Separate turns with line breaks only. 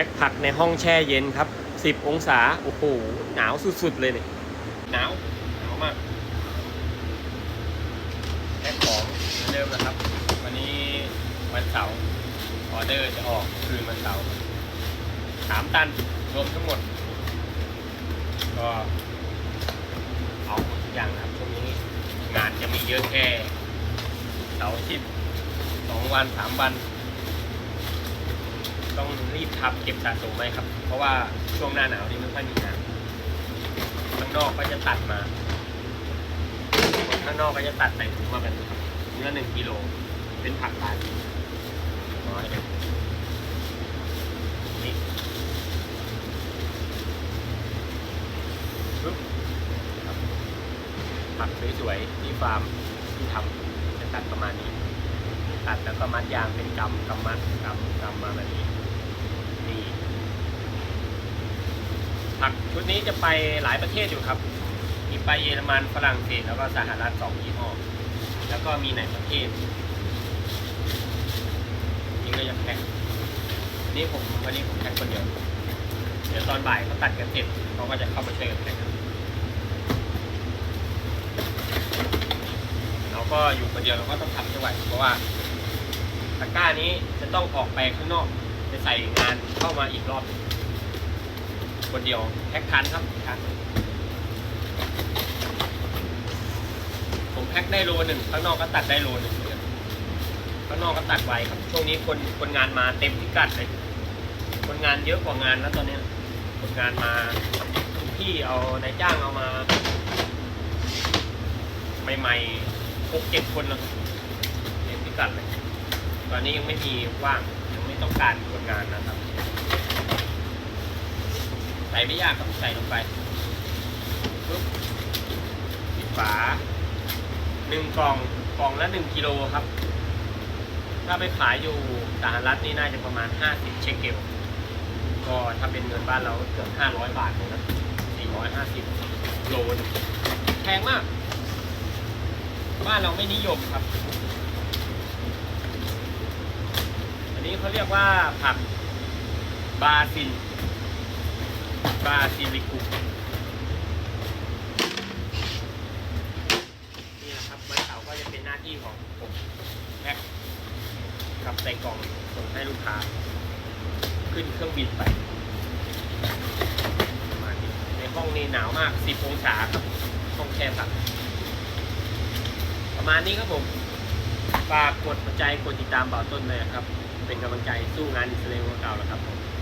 พ็คผักในห้องแช่เย็นครับ 10 องศา โอ้โห หนาวสุดๆเลยเนี่ยหนาว หนาวมาก แพ็คของเหมือนเดิมนะครับ วันนี้วันเสาร์ ออเดอร์จะออกคืนวันเสาร์สามตันรวมทั้งหมด ก็เอาหมดทุกอย่างนะครับช่วงนี้งานจะมีเยอะแค่เสาร์อาทิตย์สองวันสามวัน ต้องรีบทำเก็บสะสมไว้ครับ เพราะว่าช่วงหน้าหนาวนี่ไม่ค่อยมีงานข้างนอกก็จะตัดมาคนข้างนอกก็จะตัดใส่ถุงมาเป็นครับถุงละหนึ่งกิโลเป็นผักตาดน้อยนี่ผักสวยๆที่ฟาร์มที่ทำจะตัดประมาณนี้ตัดแล้วก็มัดยางเป็นกำกำมัดกำกำมาแบบนี้ นี่ผักชุดนี้จะไปหลายประเทศอยู่ครับ มีไปเยอรมันฝรั่งเศสแล้วก็สหรัฐสองยี่ห้อแล้วก็มีในประเทศนี่ก็ยังแพ็คนี่ผมวันนี้ผมแพ็คคนเดียวเดี๋ยวตอนบ่ายเขาตัดกันเสร็จเขาก็จะเข้ามาช่วยกันแพ็คเราก็อยู่คนเดียวเราก็ต้องทำให้ไหวเพราะว่าตะกร้านี้จะต้องออกไปข้างนอก จะใส่งานเข้ามาอีกรอบหนึ่งคนเดียวแพ็คทันครับทันผมแพ็คได้โลหนึ่งข้างนอกก็ตัดได้โลหนึ่งเหมือนกันข้างนอกก็ตัดไวครับ ช่วงนี้คนคนงานมาเต็มพิกัดเลย คนงานเยอะกว่างานแล้วตอนเนี้ยคนงานมาทุกที่เอานายจ้างเอามา ใหม่ๆหกเจ็ดคนแล้วครับเต็มพิกัดเลย ตอนนี้ยังไม่มีว่าง ยังไม่ต้องการคนงานนะครับ ใส่ไม่ยากครับใส่ลงไปปุ๊บปิดฝาหนึ่งกล่องกล่องละหนึ่งกิโลครับ ถ้าไปขายอยู่สหรัฐนี่น่าจะประมาณห้าสิบเชคเกลก็ถ้าเป็นเงินบ้านเราเกือบห้าร้อยบาทเลยนะสี่ร้อยห้าสิบโลนแพงมาก บ้านเราไม่นิยมครับ อั นนี้เขาเรียกว่าผักบาซิลบาซิลิกุนี่แหละครับวันเสาร์ก็จะเป็นหน้าที่ของผมแพ็คกับใส่กล่องส่งให้ลูกค้า ขึ้นเครื่องบินไปประมาณนี้ในห้องนี้หนาวมาก 10 องศาครับห้องแช่ผักประมาณนี้ครับผมฝากกดหัวใจกดติดตามเบาต้นเลยครับ เป็นกำลังใจสู้งานอิสราเอลเก่าแล้วครับผม